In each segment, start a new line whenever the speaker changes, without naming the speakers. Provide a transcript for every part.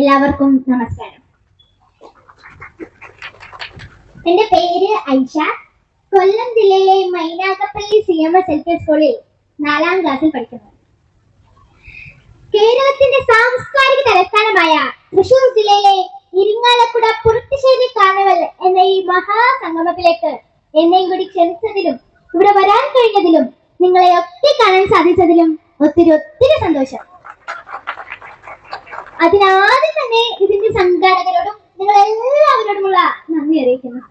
എല്ലാവർക്കും നമസ്കാരം. എന്റെ പേര് ഐഷ കൊല്ലം ജില്ലയിലെ Mynagappally C M S L P സ്കൂളിൽ നാലാം ക്ലാസ്സിൽ പഠിക്കുന്നു. കേരളത്തിന്റെ സാംസ്കാരിക തലസ്ഥാനമായ തൃശൂർ ജില്ലയിലെ ഇരിങ്ങാലക്കുട പുറത്തുശ്ശേരി കാർണിവൽ എന്ന ഈ മഹാസംഗമത്തിലേക്ക് എന്നെയും കൂടി ക്ഷണിച്ചതിലും ഇവിടെ വരാൻ കഴിഞ്ഞതിലും നിങ്ങളെ ഒക്കെ കാണാൻ സാധിച്ചതിലും ഒത്തിരി ഒത്തിരി സന്തോഷം. അതിനാദ്യം തന്നെ ഇതിന്റെ സംഘാടകരോടും നിങ്ങൾ എല്ലാവരോടുമുള്ള നന്ദി അറിയിക്കുന്നു.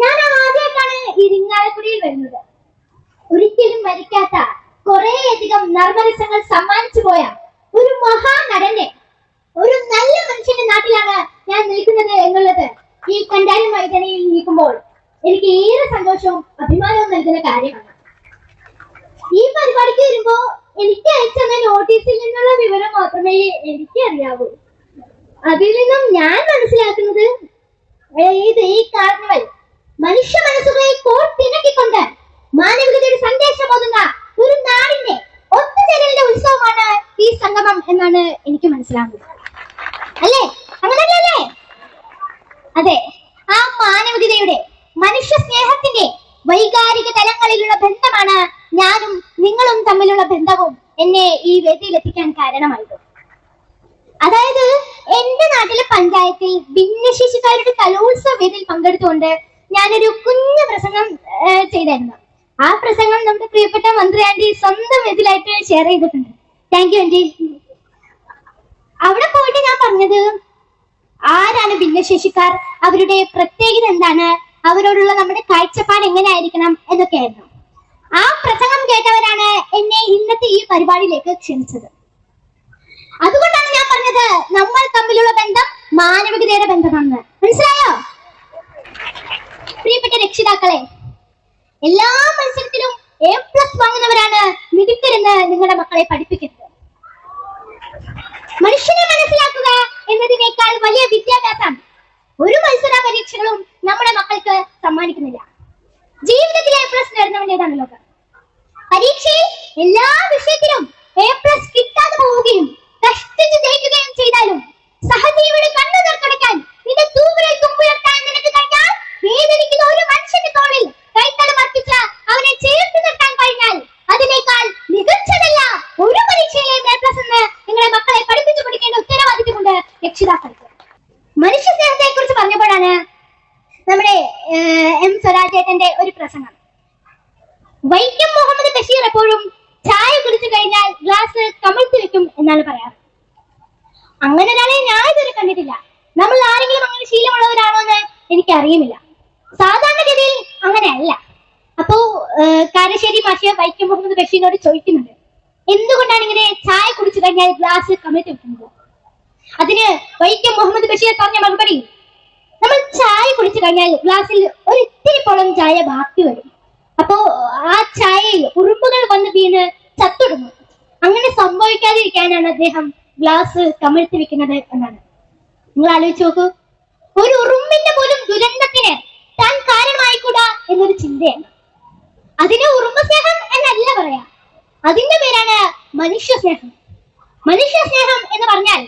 ഞാൻ ആദ്യമായിട്ടാണ് ഇരിങ്ങാലക്കുടിയിൽ വരുന്നത്. ഒരിക്കലും മരിക്കാത്ത കുറേയധികം നർമ്മരസങ്ങൾ സമ്മാനിച്ചു പോയ ഒരു മഹാനടനെ ഒരു നല്ല മനുഷ്യന്റെ നാട്ടിലാണ് ഞാൻ നിൽക്കുന്നത് എന്നുള്ളത് ഈ കണ്ടാലും മൈതാനിയിൽ നിൽക്കുമ്പോൾ എനിക്ക് ഏറെ സന്തോഷവും അഭിമാനവും നൽകുന്ന കാര്യമാണ്. ഈ പരിപാടിക്ക് വരുമ്പോ എനിക്ക് അയച്ചെന്ന നോട്ടീസിൽ നിന്നുള്ള വിവരം മാത്രമേ എനിക്ക് അറിയാവൂ അതിൽ നിന്നും ഞാൻ മനസ്സിലാക്കുന്നത് ഇത് ഈ കാർണിവൽ മനുഷ്യ മനസ്സുകളെ കോർത്തിണക്കിക്കൊണ്ട് മാനവികതയുടെ സന്ദേശം ഓതുന്ന ഒരു നാടിന്റെ ഒത്തുചേരലിന്റെ ഉത്സവമാണ് ഈ സംഗമം എന്നാണ് എനിക്ക് മനസ്സിലാകുന്നത്. അല്ലേ? അങ്ങനെ അല്ലേ അതെ. ആ മാനവികതയുടെ എന്നെ ഈ വേദിയിലെത്തിക്കാൻ കാരണമായത്. അതായത് എന്റെ നാട്ടിലെ പഞ്ചായത്തിൽ ഭിന്നശേഷിക്കാരുടെ കലോത്സവ വേദിയിൽ പങ്കെടുത്തുകൊണ്ട് ഞാനൊരു കുഞ്ഞു പ്രസംഗം ചെയ്തായിരുന്നു. ആ പ്രസംഗം നമ്മുടെ പ്രിയപ്പെട്ട മന്ത്രി ആന്റി സ്വന്തം വേദിയിലായിട്ട് ഷെയർ ചെയ്തിട്ടുണ്ട്. Thank you aunty. അവിടെ പോയിട്ട് ഞാൻ പറഞ്ഞത് ആരാണ് ഭിന്നശേഷിക്കാർ? അവരുടെ പ്രത്യേകത എന്താണ്? അവരോടുള്ള നമ്മുടെ കാഴ്ചപ്പാട് എങ്ങനെയായിരിക്കണം എന്നൊക്കെയായിരുന്നു. ആ പ്രസംഗം കേട്ടവരാണ് എന്നെ ഇന്നത്തെ ഈ പരിപാടിയിലേക്ക് ക്ഷണിച്ചത്. അതുകൊണ്ടാണ് ഞാൻ പറഞ്ഞത് നമ്മൾ തമ്മിലുള്ള ബന്ധം മാനവികതയുടെ ബന്ധമാണെന്ന് മനസ്സിലായോ? പ്രിയപ്പെട്ട രക്ഷിതാക്കളെ എല്ലാ മത്സരത്തിലും എ പ്ലസ് വാങ്ങുന്നവരാണ് മികച്ചരെന്ന് നിങ്ങളുടെ മക്കളെ പഠിപ്പിക്കുന്നത്. മനുഷ്യനെ മനസ്സിലാക്കുക എന്നതിനേക്കാൾ വലിയ വിദ്യാഭ്യാസം ഒരു മത്സര പരീക്ഷകളും നമ്മുടെ മക്കൾക്ക് സമ്മാനിക്കുന്നില്ല. ജീവിതത്തിൽ എ പ്ലസ് നേടുന്നവന്റേതാണ് ലോകം പരീക്ഷയിൽ എല്ലാ വിഷയത്തിലും എ പ്ലസ് കിട്ടാതെ പോവുകയും കഷ്ടിച്ച് ജയിക്കുകയും ചെയ്താലും സഹജീവിയുടെ കണ്ണു നിർക്കടക്കാൻ നിന്റെ തൂവിരൽ തുമ്പുയർത്താൻ നിനക്ക് കഴിഞ്ഞാൽ വേദനിക്കുന്ന ഒരു മനുഷ്യന്റെ തോളിൽ കൈത്തലം അർപ്പിച്ച് അവനെ ചേർത്ത് നിർത്താൻ കഴിഞ്ഞാൽ അതിനേക്കാൾ മികച്ചതല്ല ഒരു പരീക്ഷയിലെ എ പ്ലസ് എന്ന് നിങ്ങളെ മക്കളെ പഠിപ്പിച്ചു പഠിക്കേണ്ട ഉത്തരവാദിത്തമുണ്ട് രക്ഷിതാക്കൾക്ക് മനുഷ്യ സ്നേഹത്തെ കുറിച്ച് പറഞ്ഞപ്പോഴാണ് നമ്മുടെ ഏഹ്, എം സ്വരാജേട്ടന്റെ ഒരു പ്രസംഗം വൈക്കം മുഹമ്മദ് ബഷീർ എപ്പോഴും ചായ കുടിച്ചു കഴിഞ്ഞാൽ ഗ്ലാസ് കമഴ്ത്തി വെക്കും എന്നാണ് പറയാറ്. അങ്ങനെ ഒരാളെ ഞാൻ ഇതുവരെ കണ്ടിട്ടില്ല. നമ്മൾ ആരെങ്കിലും അങ്ങനെ ശീലമുള്ളവരാണോ എന്ന് എനിക്കറിയുന്നില്ല. സാധാരണ സാധാരണഗതിയിൽ അങ്ങനെയല്ല. അപ്പോ കാരശ്ശേരി മാഷിയ വൈക്കം മുഹമ്മദ് ബഷീറിനോട് ചോദിക്കുന്നുണ്ട്. എന്തുകൊണ്ടാണ് ഇങ്ങനെ ചായ കുടിച്ചു കഴിഞ്ഞാൽ ഗ്ലാസ് കമഴ്ത്തി വെക്കുന്നത്? അതിന് വൈക്കം മുഹമ്മദ് ബഷീർ പറഞ്ഞ മറുപടി നമ്മൾ ചായ കുടിച്ചു കഴിഞ്ഞാൽ ഗ്ലാസ്സിൽ ഒരു ഇത്തിരി പോളം ചായ ബാക്കി വരും. അപ്പോ ആ ചായയിൽ ഉറുമ്പുകൾ വന്ന് വീണ് ചത്തൊടുങ്ങും. അങ്ങനെ സംഭവിക്കാതിരിക്കാനാണ് അദ്ദേഹം ഗ്ലാസ് കമിഴ്ത്തി വെക്കുന്നത് എന്നാണ്. നിങ്ങൾ ആലോചിച്ച് നോക്കൂ. ഒരു ഉറുമ്പിന്റെ പോലും ദുരന്തത്തിന് താൻ കാരണമായിക്കൂടാ എന്നൊരു ചിന്തയാണ്. അതിന് ഉറുമ്പ് സ്നേഹം എന്നല്ല പറയാ. അതിന്റെ പേരാണ് മനുഷ്യ സ്നേഹം. മനുഷ്യ സ്നേഹം എന്ന് പറഞ്ഞാൽ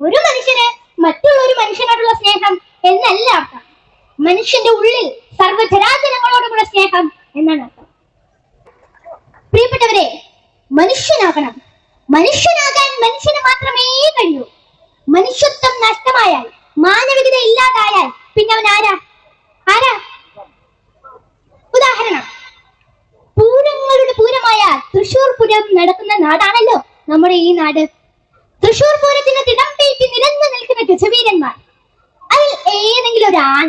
ഒരു മനുഷ്യന് മറ്റുള്ള ഒരു മനുഷ്യനോടുള്ള സ്നേഹം എന്നല്ല അർത്ഥം. മനുഷ്യന്റെ ഉള്ളിൽ സർവചരാചരങ്ങളോടുമുള്ള സ്നേഹം എന്നാണ് അർത്ഥം. പ്രിയപ്പെട്ടവരെ മനുഷ്യനാകണം മനുഷ്യനാകാൻ മനുഷ്യന് മാത്രമേ കഴിയൂ. മനുഷ്യത്വം നഷ്ടമായാൽ മാനവികത ഇല്ലാതായാൽ പിന്നെ അവൻ ആരാ? ആരാ? ഉദാഹരണം. പൂരങ്ങളുടെ പൂരമായ തൃശൂർ പൂരം നടക്കുന്ന നാടാണല്ലോ നമ്മുടെ ഈ നാട്. തൃശൂർ പൂരത്തിന് തിടമ്പേറ്റി നിരന്നു നിൽക്കുന്ന ഗജവീരന്മാർ. അതിൽ ഏതെങ്കിലും ഒരു ആന.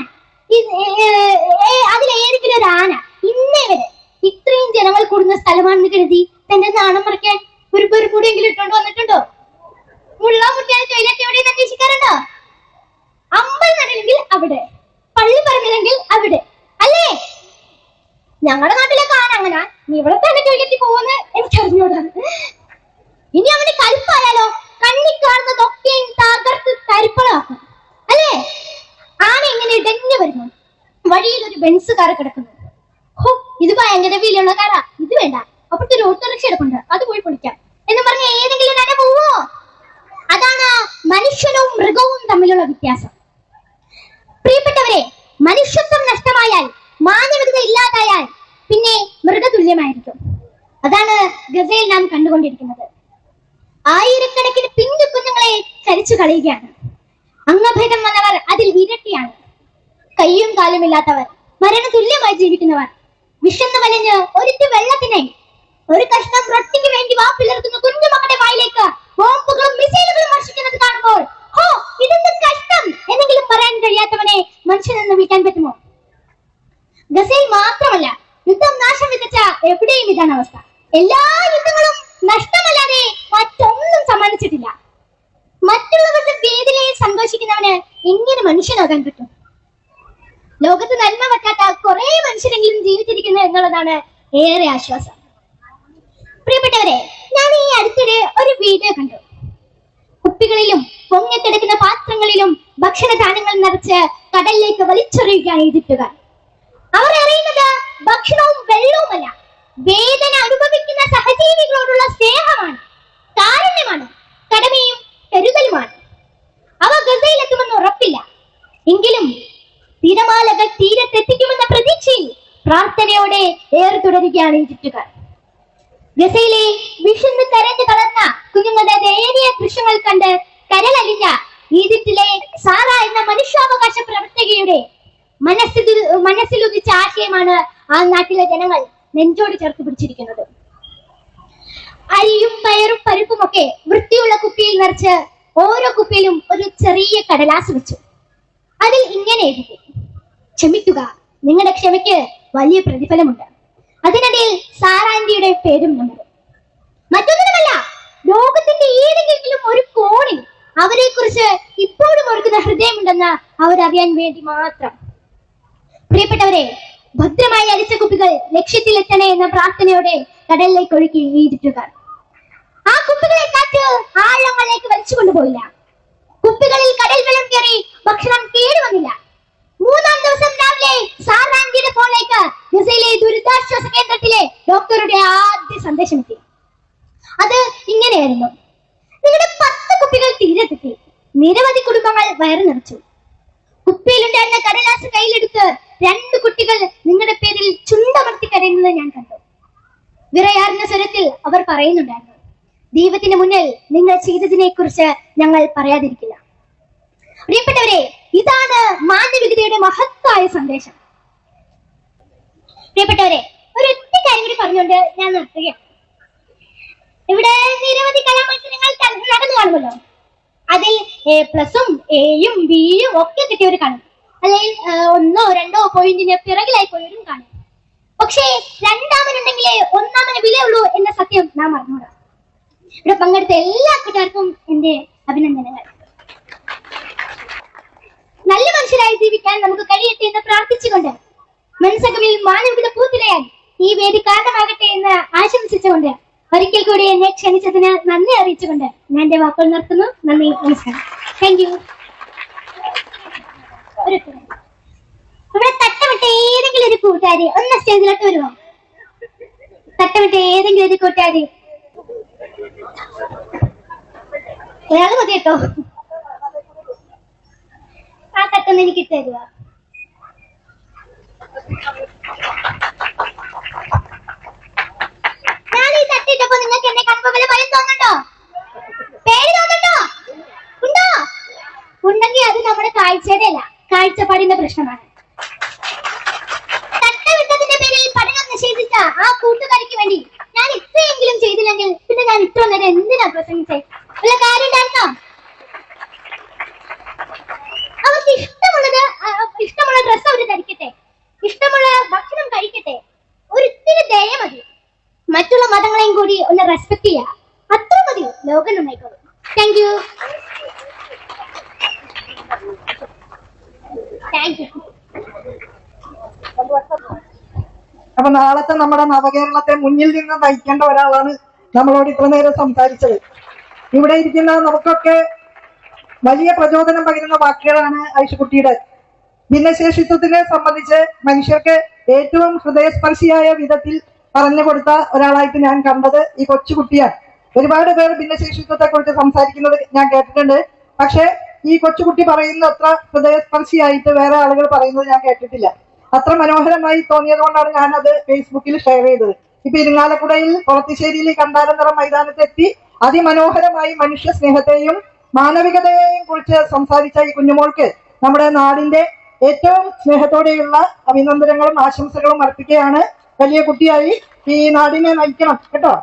അതിൽ ഏതെങ്കിലും ഒരു ആന ഇന്നേ വരെ ഇത്രയും ജനങ്ങൾ കൂടുന്ന സ്ഥലമാണെന്ന് കരുതി. തന്റെ നാണം മറിക്കാൻ ഒരു പേര് കൂടി എങ്കിലും ഇട്ടോണ്ട് വന്നിട്ടുണ്ടോ? മുള്ള മുട്ടിയാൽ ടോയ്ലറ്റ് എവിടെ അന്വേഷിക്കാറുണ്ടോ? അമ്പൽ നടില്ലെങ്കിൽ അവിടെ പള്ളി പറഞ്ഞില്ലെങ്കിൽ അവിടെ അല്ലേ? ഞങ്ങളുടെ നാട്ടിലെ ആന അങ്ങനെ. നീ ഇവിടെ തന്നെ ടോയ്ലറ്റിൽ പോവെന്ന് എനിക്ക് അറിഞ്ഞൂടാ. ഇനി അവന് കൽപ്പായാലോ? കണ്ണി കാണുന്നതൊക്കെയും തകർത്ത് തരിപ്പളാക്കും. അല്ലേ? ആന ഇങ്ങനെ ഇടഞ്ഞു വരുന്നു. വഴിയിൽ ഒരു ബെൻസ് കാർ കിടക്കുന്നു. ഹോ ഇത് ഭയങ്കര വിലയുള്ള കാറാ ഇത് വേണ്ട. അപ്പുറത്തെ ഒരു ഓട്ടോറിക്ഷ എടുക്കുന്നുണ്ട് അത് പോയി പൊളിക്കാം. എന്ന് പറഞ്ഞ ഏതെങ്കിലും തന്നെ പോവോ? അതാണ് മനുഷ്യനും മൃഗവും തമ്മിലുള്ള വ്യത്യാസം. പ്രിയപ്പെട്ടവരെ മനുഷ്യത്വം നഷ്ടമായാൽ മാനവികത ഇല്ലാതായാൽ പിന്നെ മൃഗതുല്യമായിരിക്കും അതാണ് ഗസയിൽ നാം കണ്ടുകൊണ്ടിരിക്കുന്നത്. ആയിരക്കണക്കിന് പിഞ്ചു കുഞ്ഞുങ്ങളെ ചരിച്ചു കളയുകയാണ്. അംഗഭേദം വന്നവർ അതിൽ ഇരട്ടിയാണ്. കയ്യും കാലും കാലുമില്ലാത്തവർ മരണതുല്യമായി ജീവിക്കുന്നവർ വിശന്ന് വലഞ്ഞ് ഒരിറ്റ് വെള്ളത്തിനായി ഒരു കഷ്ണം റൊട്ടിക്ക് വേണ്ടി വാപ്പിളർത്തുന്ന കുഞ്ഞുമക്കളുടെ വായിലേക്ക് ബോംബുകളും മിസൈലുകളും വർഷിക്കുന്നത് കാണുമ്പോൾ ഓ ഇതെന്ത് കഷ്ടം എന്നെങ്കിലും പറയാൻ കഴിയാത്തവനെ മനുഷ്യനെന്ന് വിളിക്കാൻ പറ്റുമോ? ഗസയിൽ മാത്രമല്ല യുദ്ധം നാശം വിതച്ച എവിടെയും ഇതാണ് അവസ്ഥ. എല്ലാ യുദ്ധങ്ങളും നഷ്ടമല്ലാതെ മറ്റൊന്നും സമ്മാനിച്ചിട്ടില്ല. മറ്റുള്ളവരുടെ വേദനയിൽ സന്തോഷിക്കുന്നവന് എങ്ങനെ മനുഷ്യനാകാൻ പറ്റും? ലോകത്ത് നന്മ വെക്കാത്ത കുറെ മനുഷ്യരെങ്കിലും ജീവിച്ചിരിക്കുന്നു എന്നുള്ളതാണ് ഏറെ ആശ്വാസം. പ്രിയപ്പെട്ടവരെ ഞാൻ ഈ അടുത്തിടെ ഒരു വീഡിയോ കണ്ടു. കുപ്പികളിലും പൊങ്ങിക്കിടക്കുന്ന പാത്രങ്ങളിലും ഭക്ഷണധാന്യങ്ങൾ നിറച്ച് കടലിലേക്ക് വലിച്ചെറിയുകയാണ് ഈജിപ്തുകാർ അവർ അറിയുന്നത് ഭക്ഷണവും വെള്ളവുമല്ല. വേദന അനുഭവിക്കുന്ന സഹജീവികളോടുള്ള സ്നേഹമാണ് കാരുണ്യമാണ് കടമയും കരുതലുമാണ് അവ ഗസയിലെത്തുമെന്ന് ഉറപ്പില്ല. എങ്കിലും തിരമാലകൾ തീരത്തെത്തിക്കുമെന്ന പ്രതീക്ഷയിൽ പ്രാർത്ഥനയോടെ ഏറെ തുടരുകയാണ് ഈജിപ്തുകാർ ഗസയിലെ വിഷന്ന് കരഞ്ഞു കളർന്ന കുഞ്ഞുങ്ങളുടെ ദയനീയ ദൃശ്യങ്ങൾ കണ്ട് കരളലിഞ്ഞ ഈജിപ്തിലെ സാറ എന്ന മനുഷ്യാവകാശ പ്രവർത്തകയുടെ മനസ്സിൽ മനസ്സിൽ ഉദിച്ച ആശയമാണ് ആ നാട്ടിലെ ജനങ്ങൾ നെഞ്ചോട് ചേർത്ത് പിടിച്ചിരിക്കുന്നത്. അരിയും പയറും പരിപ്പും ഒക്കെ വൃത്തിയുള്ള കുപ്പിയിൽ നിറച്ച് ഓരോ കുപ്പിയിലും ഒരു ചെറിയ കടലാസ് വെച്ചു. അതിൽ ഇങ്ങനെ എഴുതി. ക്ഷമിക്കുക നിങ്ങളുടെ ക്ഷമയ്ക്ക് വലിയ പ്രതിഫലമുണ്ട്. അതിനിടയിൽ സാറാന്റിയുടെ പേരും ഉണ്ട്. മറ്റൊന്നുമല്ല ലോകത്തിന്റെ ഏതെങ്കിലും ഒരു കോണിൽ അവരെ കുറിച്ച് ഇപ്പോഴും ഓർക്കുന്ന ഹൃദയമുണ്ടെന്ന് അവരറിയാൻ വേണ്ടി മാത്രം. പ്രിയപ്പെട്ടവരെ ഭദ്രമായി അരിച്ച കുപ്പികൾ ലക്ഷ്യത്തിലെത്തണേ എന്ന പ്രാർത്ഥനയോടെ കടലിലേക്ക് ഒഴുക്കി എഴുതിട്ടുക ആ കുപ്പികളെ കാറ്റ് ആഴങ്ങളിലേക്ക് വലിച്ചു കൊണ്ടുപോയില്ല കുപ്പികളിൽ കടൽ വെള്ളം കയറി ഭക്ഷണം കേടുവന്നില്ല. മൂന്നാം ദിവസം രാവിലെ സാറാൻജിയുടെ ഫോണിലേക്ക് ഗസയിലെ ദുരിതാശ്വാസ കേന്ദ്രത്തിലെ ഡോക്ടറുടെ ആദ്യ സന്ദേശം എത്തി അത് ഇങ്ങനെയായിരുന്നു. നിങ്ങളുടെ പത്ത് കുപ്പികൾ തീരത്തെത്തി നിരവധി കുടുംബങ്ങൾ വയറു നിറച്ചു. കുപ്പിയിലുണ്ടായിരുന്ന കടലാസ് കയ്യിലെടുത്ത് രണ്ട് കുട്ടികൾ നിങ്ങളുടെ പേരിൽ ചുണ്ടമർത്തി കരയുന്നത് ഞാൻ കണ്ടു. വിറയാർന്ന സ്വരത്തിൽ അവർ പറയുന്നുണ്ടായിരുന്നു ദൈവത്തിന് മുന്നിൽ നിങ്ങൾ ചെയ്തതിനെ കുറിച്ച് ഞങ്ങൾ പറയാതിരിക്കില്ല. പ്രിയപ്പെട്ടവരെ ഇതാണ് മാനവികതയുടെ മഹത്തായ സന്ദേശം. പ്രിയപ്പെട്ടവരെ ഒരു ഒറ്റ കാര്യം കൂടി പറഞ്ഞുകൊണ്ട് ഞാൻ നിർത്തുകയാണ്. ഇവിടെ നിരവധി കലാമത്സരങ്ങൾ നടന്നു കാണുമല്ലോ. അതിൽ എ പ്ലസും എയും ബിയും ഒക്കെ കിട്ടിയവർ കാണും അല്ലെങ്കിൽ ഒന്നോ രണ്ടോ പോയിന്റിന് പിറകിലായി പോയവരും കാണും. പക്ഷേ രണ്ടാമനുണ്ടെങ്കിലേ ഒന്നാമന് വിലയുള്ളൂ എന്ന സത്യം നാം അറിഞ്ഞൂടാ ഇവിടെ പങ്കെടുത്ത എല്ലാ കൂട്ടുകാർക്കും എന്റെ അഭിനന്ദനങ്ങൾ. നല്ല മനുഷ്യരായി ജീവിക്കാൻ നമുക്ക് കഴിയട്ടെ എന്ന് പ്രാർത്ഥിച്ചുകൊണ്ട് മനസ്സകമിൽ മാനവികത പൂത്തിലയാൻ ഈ വേദി കാരണമാകട്ടെ എന്ന് ആശംസിച്ചുകൊണ്ട് ഒരിക്കൽ കൂടി എന്നെ ക്ഷണിച്ചതിന് നന്ദി അറിയിച്ചുകൊണ്ട് ഞാൻ എന്റെ വാക്കുകൾ നിർത്തുന്നു. നന്ദി നമസ്കാരം. താങ്ക് യു ഇവിടെ തട്ടമിട്ട ഏതെങ്കിലും ഒരു കൂട്ടുകാരി ഒന്ന് സ്റ്റേജിലോട്ട് വരുമോ തട്ടമിട്ട ഏതെങ്കിലും ഒരു കൂട്ടുകാരി. ഒരാൾ മതി കേട്ടോ ആ തട്ടൊന്ന് എനിക്ക് തരുക ഞാൻ ഈ തട്ടിട്ടപ്പോ നിങ്ങൾക്ക് എന്നെ വല്ല ഭയം തോന്നുന്നുണ്ടോ? പേടി തോന്നുന്നുണ്ടോ? ഉണ്ടോ? ഉണ്ടെങ്കിൽ അത് നമ്മുടെ കാഴ്ചയുടെ അല്ല കാഴ്ചപ്പാടിന്റെ പ്രശ്നമാണ്. തട്ടവിട്ടതിന്റെ പേരിൽ പഠനം നിഷേധിച്ച ആ കൂട്ടുകാരിക്ക് വേണ്ടി ഞാൻ ഇത്രയെങ്കിലും ചെയ്തില്ലെങ്കിൽ പിന്നെ ഞാൻ ഇത്ര നേരം എന്തിനാ പ്രസംഗിച്ചേ? ഉള്ള കാര്യം ഉണ്ടായിരുന്നോ അവർക്ക് ഇഷ്ടമുള്ളത് ആ, ഇഷ്ടമുള്ള ഡ്രസ്സ് അവർ ധരിക്കട്ടെ ഇഷ്ടമുള്ള ഭക്ഷണം കഴിക്കട്ടെ ഒരിത്തിരി ദയ മതി മറ്റുള്ള മതങ്ങളെയും കൂടി ഒന്ന് റെസ്പെക്ട് ചെയ്യുക അത്ര മതി ലോകം നന്നായിക്കോളും താങ്ക് യു താങ്ക് യു
അപ്പൊ നാളത്തെ നമ്മുടെ നവകേരളത്തെ മുന്നിൽ നിന്ന് നയിക്കേണ്ട ഒരാളാണ് നമ്മളോട് ഇത്ര നേരം സംസാരിച്ചത്. ഇവിടെ ഇരിക്കുന്ന നമുക്കൊക്കെ വലിയ പ്രചോദനം പകരുന്ന വാക്കുകളാണ് ഐഷുകുട്ടിയുടെ. ഭിന്നശേഷിത്വത്തിനെ സംബന്ധിച്ച് മനുഷ്യർക്ക് ഏറ്റവും ഹൃദയസ്പർശിയായ വിധത്തിൽ പറഞ്ഞു കൊടുത്ത ഒരാളായിട്ട് ഞാൻ കണ്ടത് ഈ കൊച്ചുകുട്ടിയാണ്. ഒരുപാട് പേർ ഭിന്നശേഷിത്വത്തെ കുറിച്ച് സംസാരിക്കുന്നത് ഞാൻ കേട്ടിട്ടുണ്ട്. പക്ഷെ ഈ കൊച്ചുകുട്ടി പറയുന്ന അത്ര ഹൃദയസ്പർശിയായിട്ട് വേറെ ആളുകൾ പറയുന്നത് ഞാൻ കേട്ടിട്ടില്ല. അത്ര മനോഹരമായി തോന്നിയത് കൊണ്ടാണ് ഞാൻ അത് ഫേസ്ബുക്കിൽ ഷെയർ ചെയ്തത്. ഇപ്പൊ ഇരിങ്ങാലക്കുടയിൽ കൊളത്തിശ്ശേരിയിൽ കണ്ടാലന്തറ മൈതാനത്തെത്തി അതിമനോഹരമായി മനുഷ്യ സ്നേഹത്തെയും മാനവികതയെയും കുറിച്ച് സംസാരിച്ച ഈ കുഞ്ഞുമോൾക്ക് നമ്മുടെ നാടിന്റെ ഏറ്റവും സ്നേഹത്തോടെയുള്ള അഭിനന്ദനങ്ങളും ആശംസകളും അർപ്പിക്കുകയാണ് വലിയ കുട്ടിയായി ഈ നാടിനെ നയിക്കണം കേട്ടോ?